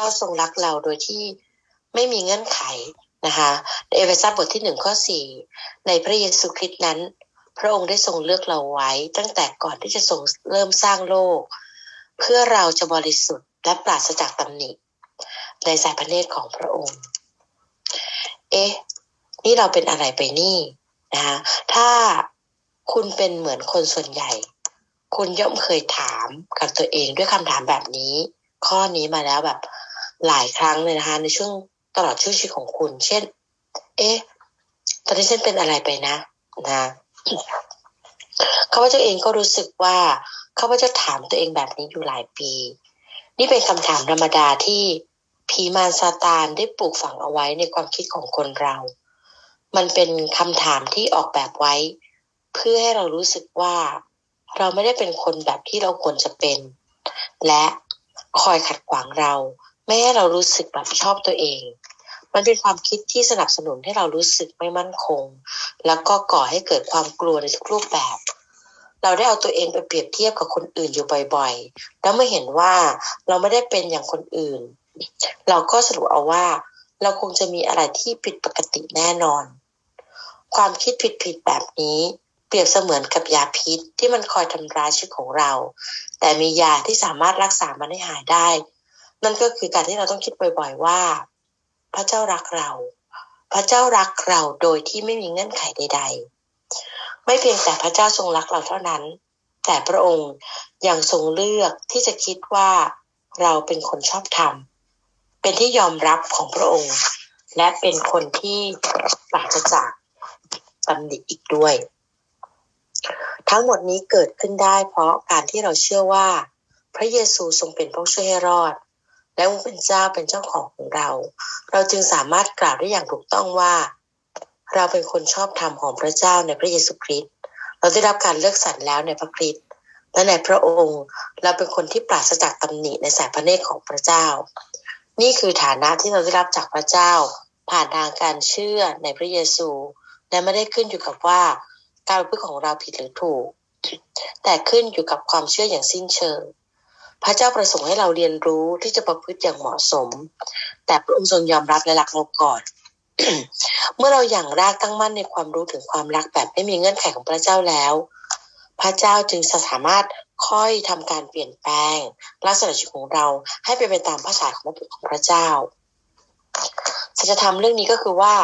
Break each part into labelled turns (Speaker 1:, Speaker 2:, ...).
Speaker 1: จ้าทรงรักเราโดยที่ไม่มีเงื่อนไขนะคะเอเฟซัสบทที่หนึ่งข้อสี่ในพระเยซูคริสต์นั้น พระองค์ได้ทรงเลือกเราไว้ ตั้งแต่ก่อนที่จะทรงเริ่มสร้างโลก เพื่อเราจะบริสุทธิ์และปราศจากตำหนิในสายพระเนตรของพระองค์ เอ๊ะ นี่เราเป็นอะไรไปนี่นะคะถ้าคุณเป็นเหมือนคนส่วนใหญ่ คุณย่อมเคยถามกับตัวเองด้วยคำถามแบบนี้ ข้อนี้มาแล้วแบบ หลายครั้งเลยนะคะ ในช่วงตลอดช่วงชีวิตของคุณ เช่น เอ๊ะ ตอนนี้ฉันเป็นอะไรไปนะนะข้าพเจ้าเองก็รู้สึกว่าข้าพเจ้าถามตัวเองแบบนี้อยู่หลายปี นี่เป็นคำถามธรรมดาที่ผีมารซาตานได้ปลูกฝังเอาไว้ในความคิดของคนเรา มันเป็นคำถามที่ออกแบบไว้ เพื่อให้เรารู้สึกว่า เราไม่ได้เป็นคนแบบที่เราควรจะเป็น และคอยขัดขวางเรา ไม่ให้เรารู้สึกแบบชอบตัวเอง มันเป็นความคิดที่สนับสนุนให้เรารู้สึกไม่มั่นคง แล้วก็ก่อให้เกิดความกลัวในทุกรูปแบบ เราได้เอาตัวเองไปเปรียบเทียบกับคนอื่นอยู่บ่อยๆ แล้วเมื่อเห็นว่าเราไม่ได้เป็นอย่างคนอื่น เราก็สรุปเอาว่า เราคงจะมีอะไรที่ผิดปกติแน่นอน ความคิดผิดๆแบบนี้เปรียบเสมือนกับยาพิษที่มันคอยทำร้ายชีวิตของเรา แต่มียาที่สามารถรักษามันให้หายได้ นั่นก็คือการที่เราต้องคิดบ่อยๆว่า พระเจ้ารักเรา พระเจ้ารักเราโดยที่ไม่มีเงื่อนไขใด ๆ ไม่เพียงแต่พระเจ้าทรงรักเราเท่านั้น แต่พระองค์ยังทรงเลือกที่จะคิดว่าเราเป็นคนชอบธรรม เป็นที่ยอมรับของพระองค์ และเป็นคนที่ปราศจากตำหนิอีกด้วย ทั้งหมดนี้เกิดขึ้นได้เพราะการที่เราเชื่อว่า พระเยซูทรงเป็นผู้ช่วยให้รอด และองค์เป็นเจ้าเป็นเจ้าของของเรา เราจึงสามารถกล่าวได้อย่างถูกต้องว่า เราเป็นคนชอบธรรมของพระเจ้าในพระเยซูคริสต์เราได้รับการเลือกสรรแล้วในพระคริสต์และในพระองค์ เราเป็นคนที่ปราศจากตำหนิในสายพระเนตรของพระเจ้า นี่คือฐานะที่เราได้รับจากพระเจ้า ผ่านทางการเชื่อในพระเยซู และไม่ได้ขึ้นอยู่กับว่าการพฤติของเราผิดหรือถูก แต่ขึ้นอยู่กับความเชื่ออย่างสิ้นเชิง พระเจ้าประสงค์ให้เราเรียนรู้ที่จะประพฤติอย่างเหมาะสม แต่พระองค์ทรงยอมรับและรักเราก่อน เมื่อเราอย่างรากตั้งมั่นในความรู้ถึงความรักแบบไม่มีเงื่อนไขของพระเจ้าแล้ว พระเจ้าจึงสามารถค่อยทำการเปลี่ยนแปลงลักษณะชีวิตของเราให้เป็นไปตามภาษาของพระบุตรของพระเจ้าสัจธรรมเรื่องนี้ก็คือว่า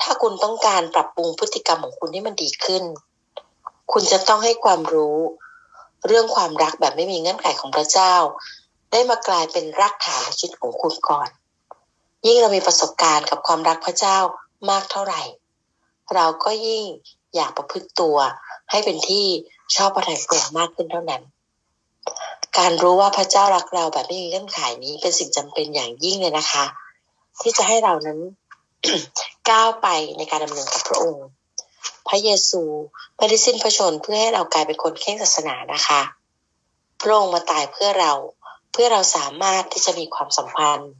Speaker 1: ถ้าคุณต้องการปรับปรุงพฤติกรรมของคุณให้มันดีขึ้น คุณจะต้องให้ความรู้ เรื่องความรักแบบไม่มีเงื่อนไขของพระเจ้า ได้มากลายเป็นรากฐานในชีวิตของคุณก่อน ยิ่งเรามีประสบการณ์กับความรักพระเจ้ามากเท่าไหร่ เราก็ยิ่งอยากประพฤติตัว ให้เป็นที่ชอบประทานพระองมากขึ้นเท่านั้น การรู้ว่าพระเจ้ารักเราแบบไม่มีเงื่อนไขนี้เป็นสิ่งจำเป็นอย่างยิ่งเลยนะคะ ที่จะให้เรานั้นก้าวไปในการดำเนินกับพระองค์ ระเยซูไม่ได้สิ้นพระชนเพื่อให้เรากลายเป็นคนเข่งศาสนานะคะพระองค์มาตายเพื่อเราเพื่อเราสามารถที่จะมีความสัมพันธ์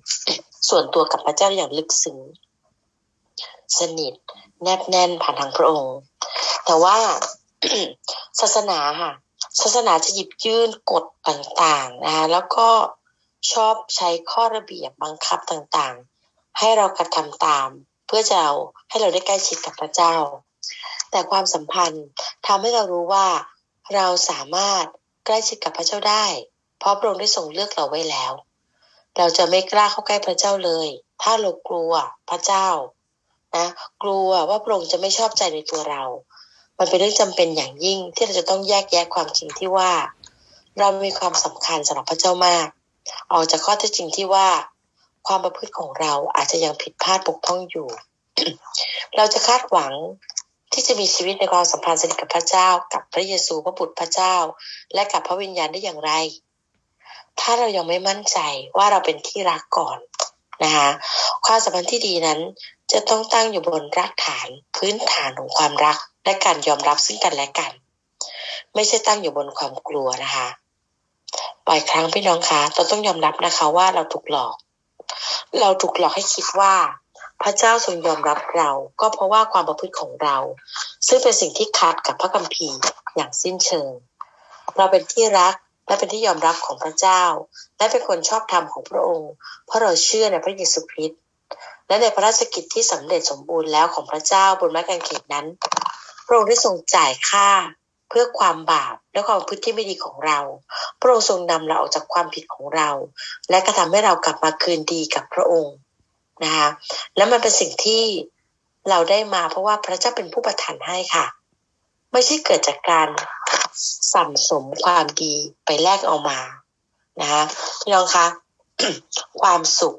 Speaker 1: ส่วนตัวกับพระเจ้าอย่างลึกซึ้งสนิทแนบแน่นผ่านทางพระองค์ แต่ว่าศาสนาค่ะศาสนาจะหยิบยื่นกฎต่างๆนะคะแล้วก็ชอบใช้ข้อระเบียบบังคับต่างๆ ให้เรากระทำตาม เพื่อจะเอาให้เราได้ใกล้ชิดกับพระเจ้า แต่ความสัมพันธ์ทำให้เรารู้ว่า เราสามารถใกล้ชิดกับพระเจ้าได้ เพราะพระองค์ได้ทรงเลือกเราไว้แล้ว เราจะไม่กล้าเข้าใกล้พระเจ้าเลย ถ้าเรากลัวพระเจ้านะกลัวว่าพระองค์จะไม่ชอบใจในตัวเรา มันเป็นเรื่องจำเป็นอย่างยิ่งที่เราจะต้องแยกแยะความจริงที่ว่า เรามีความสำคัญสำหรับพระเจ้ามาก ออกจากข้อเท็จจริงที่ว่า ความประพฤติของเราอาจจะยังผิดพลาดปกพร่องอยู่ เราจะคาดหวัง ที่จะมีชีวิตในความสัมพันธ์สนิทกับพระเจ้า กับพระเยซูพระบุตรพระเจ้า และกับพระวิญญาณได้อย่างไร ถ้าเรายังไม่มั่นใจว่าเราเป็นที่รักก่อนนะคะความสัมพันธ์ที่ดีนั้นจะต้องตั้งอยู่บนรากฐานพื้นฐานของความรัก และการยอมรับซึ่งกันและกัน ไม่ใช่ตั้งอยู่บนความกลัวนะคะบ่อยครั้งพี่น้องคะเราต้องยอมรับนะคะว่าเราถูกหลอก เราถูกหลอกให้คิดว่า พระเจ้าทรงยอมรับเรา ก็เพราะว่าความประพฤติของเรา ซึ่งเป็นสิ่งที่ขัดกับพระคัมภีร์อย่างสิ้นเชิง เราเป็นที่รักและเป็นที่ยอมรับของพระเจ้า และเป็นคนชอบธรรมของพระองค์ เพราะเราเชื่อในพระเยซูคริสต์และในพระราชกิจที่สำเร็จสมบูรณ์แล้วของพระเจ้าบนไม้กางเขนนั้น พระองค์ได้ทรงจ่ายค่าเพื่อความบาปและความพฤติที่ไม่ดีของเรา พระองค์ทรงนำเราออกจากความผิดของเรา และกระทำให้เรากลับมาคืนดีกับพระองค์ นะคะและมันเป็นสิ่งที่เราได้มาเพราะว่าพระเจ้าเป็นผู้ประทานให้ค่ะ ไม่ใช่เกิดจากการสั่งสมความดีไปแลกเอามานะคะพี่น้องคะความสุข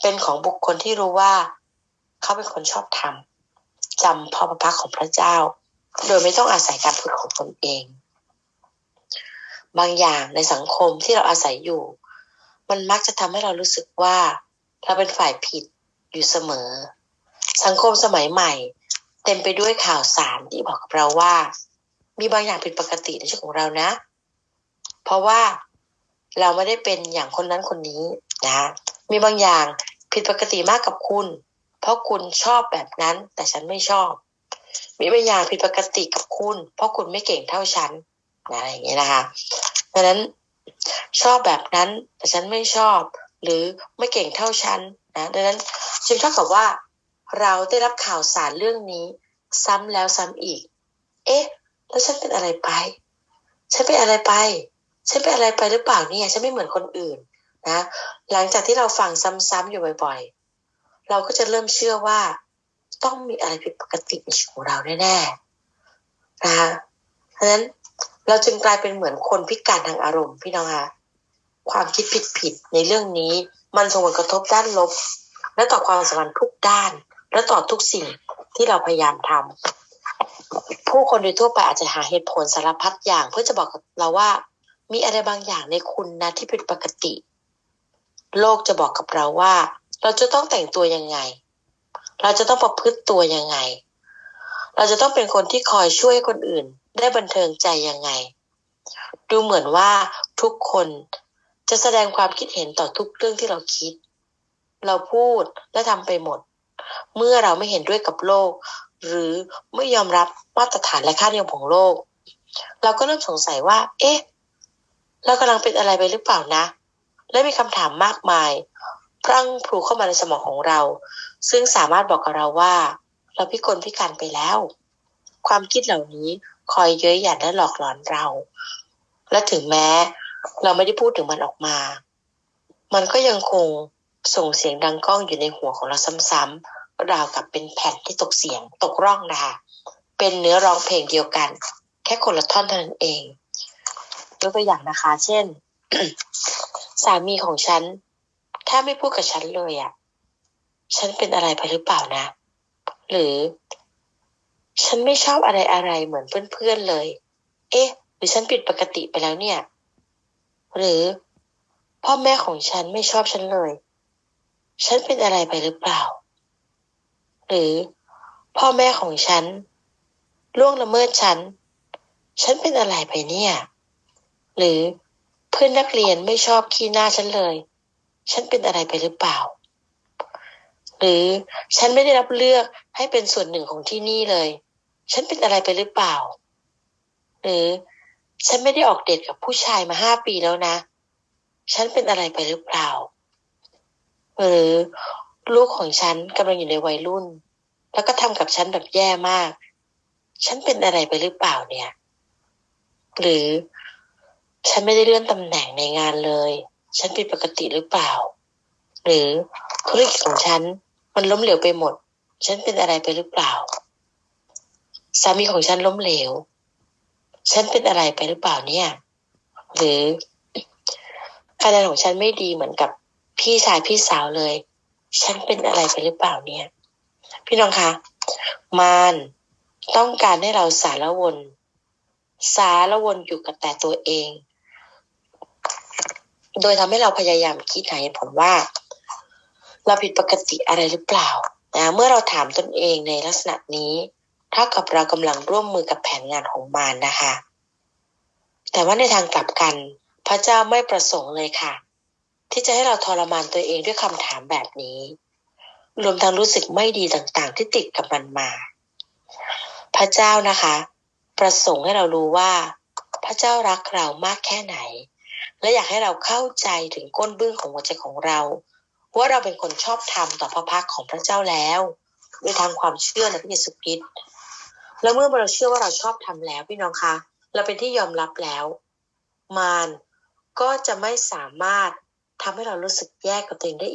Speaker 1: เป็นของบุคคลที่รู้ว่าเขาเป็นคนชอบทำจำพอพระพักของพระเจ้า โดยไม่ต้องอาศัยการพูดของตนเอง บางอย่างในสังคมที่เราอาศัยอยู่ มันมักจะทำให้เรารู้สึกว่า เราเป็นฝ่ายผิดอยู่เสมอ สังคมสมัยใหม่ เต็มไปด้วยข่าวสารที่บอกกับเราว่า มีบางอย่างผิดปกติในชีวิตของเรานะ เพราะว่าเราไม่ได้เป็นอย่างคนนั้นคนนี้นะมีบางอย่างผิดปกติมากกับคุณ เพราะคุณชอบแบบนั้นแต่ฉันไม่ชอบ มีบางอย่างผิดปกติกับคุณ เพราะคุณไม่เก่งเท่าฉันนะอะไรอย่างเงี้ยนะคะดังนั้นชอบแบบนั้นแต่ฉันไม่ชอบ หรือไม่เก่งเท่าฉันนะดังนั้นจึงเท่ากับว่าเราได้รับข่าวสารเรื่องนี้ซ้ำแล้วซ้ำอีก เอ๊ะ แล้วฉันเป็นอะไรไป ฉันเป็นอะไรไป ฉันเป็นอะไรไปหรือเปล่าเนี่ยฉันไม่เหมือนคนอื่นนะ หลังจากที่เราฟังซ้ำๆอยู่บ่อยๆ เราก็จะเริ่มเชื่อว่า ต้องมีอะไรผิดปกติในชีวิตของเราแน่ๆนะคะเพราะฉะนั้นเราจึงกลายเป็นเหมือนคนพิการทางอารมณ์พี่น้องคะ ความคิดผิดๆในเรื่องนี้ มันส่งผลกระทบด้านลบ และต่อความสัมพันธ์ทุกด้าน และต่อทุกสิ่งที่เราพยายามทำผู้คนโดยทั่วไปอาจจะหาเหตุผลสารพัดอย่างเพื่อจะบอกกับเราว่า มีอะไรบางอย่างในคุณนะที่ผิดปกติ โลกจะบอกกับเราว่า เราจะต้องแต่งตัวยังไง เราจะต้องประพฤติตัวยังไง เราจะต้องเป็นคนที่คอยช่วยคนอื่น ได้บันเทิงใจยังไง ดูเหมือนว่าทุกคน จะแสดงความคิดเห็นต่อทุกเรื่องที่เราคิด เราพูดและทำไปหมด เมื่อเราไม่เห็นด้วยกับโลก หรือไม่ยอมรับมาตรฐานและค่านิยมของโลก เราก็เริ่มสงสัยว่า เอ๊ะ เรากำลังเป็นอะไรไปหรือเปล่านะ และมีคำถามมากมาย พรั่งพลูเข้ามาในสมองของเรา ซึ่งสามารถบอกกับเราว่า เราพิกลพิการไปแล้ว ความคิดเหล่านี้คอยเย้ยหยันและหลอกหลอนเรา และถึงแม้ เราไม่ได้พูดถึงมันออกมา มันก็ยังคงส่งเสียงดังก้องอยู่ในหัวของเราซ้ำๆราวกับเป็นแผ่นที่ตกเสียงตกร่องนะคะเป็นเนื้อร้องเพลงเดียวกัน แค่คนละท่อนเท่านั้นเองยกตัวอย่างนะคะ เช่น สามีของฉัน ถ้าไม่พูดกับฉันเลยอะ่ะ ฉันเป็นอะไรไปหรือเปล่านะ หรือ ฉันไม่ชอบอะไรอะไรเหมือนเพื่อนๆเลย เอ๊ะ หรือฉันผิดปกติไปแล้วเนี่ย หรือ พ่อแม่ของฉันไม่ชอบฉันเลย ฉันเป็นอะไรไปหรือเปล่า หรือ พ่อแม่ของฉันล่วงละเมิดฉัน ฉันเป็นอะไรไปเนี่ย หรือเพื่อนนักเรียนไม่ชอบขี้หน้าฉันเลย ฉันเป็นอะไรไปหรือเปล่า หรือฉันไม่ได้รับเลือกให้เป็นส่วนหนึ่งของที่นี่เลย ฉันเป็นอะไรไปหรือเปล่า หรือ ฉันไม่ได้ออกเดทกับผู้ชายมาห้าปีแล้วนะ ฉันเป็นอะไรไปหรือเปล่า หรือลูกของฉันกำลังอยู่ในวัยรุ่น แล้วก็ทำกับฉันแบบแย่มาก ฉันเป็นอะไรไปหรือเปล่าเนี่ย หรือฉันไม่ได้เลื่อนตำแหน่งในงานเลย ฉันผิดปกติหรือเปล่า หรือธุรกิจของฉันมันล้มเหลวไปหมด ฉันเป็นอะไรไปหรือเปล่า สามีของฉันล้มเหลว ฉันเป็นอะไรไปหรือเปล่าเนี่ย หรือคะแนนของฉันไม่ดีเหมือนกับพี่ชายพี่สาวเลย ฉันเป็นอะไรไปหรือเปล่าเนี่ย พี่น้องคะมารต้องการให้เราสารวน สารวนอยู่กับแต่ตัวเอง โดยทำให้เราพยายามคิดหาเหตุผลว่า เราผิดปกติอะไรหรือเปล่านะเมื่อเราถามตนเองในลักษณะนี้ เท่ากับเรากำลังร่วมมือกับแผนงานของมารนนะคะ แต่ว่าในทางกลับกัน พระเจ้าไม่ประสงค์เลยค่ะ ที่จะให้เราทรมานตัวเองด้วยคำถามแบบนี้ รวมทั้งรู้สึกไม่ดีต่างๆ ที่ติดกับมันมา พระเจ้านะคะ ประสงค์ให้เรารู้ว่า พระเจ้ารักเรามากแค่ไหน และอยากให้เราเข้าใจถึงก้นบึ้งของหัวใจของเราว่าเราเป็นคนชอบธรรมต่อพระพักของพระเจ้าแล้ว โดยทางความเชื่อในพระเยซูคริสต์ แล้วเมื่อเราเชื่อว่าเราชอบทำแล้วพี่น้องคะ เราเป็นที่ยอมรับแล้ว มารก็จะไม่สามารถทำให้เรารู้สึกแย่กับตัวเองได้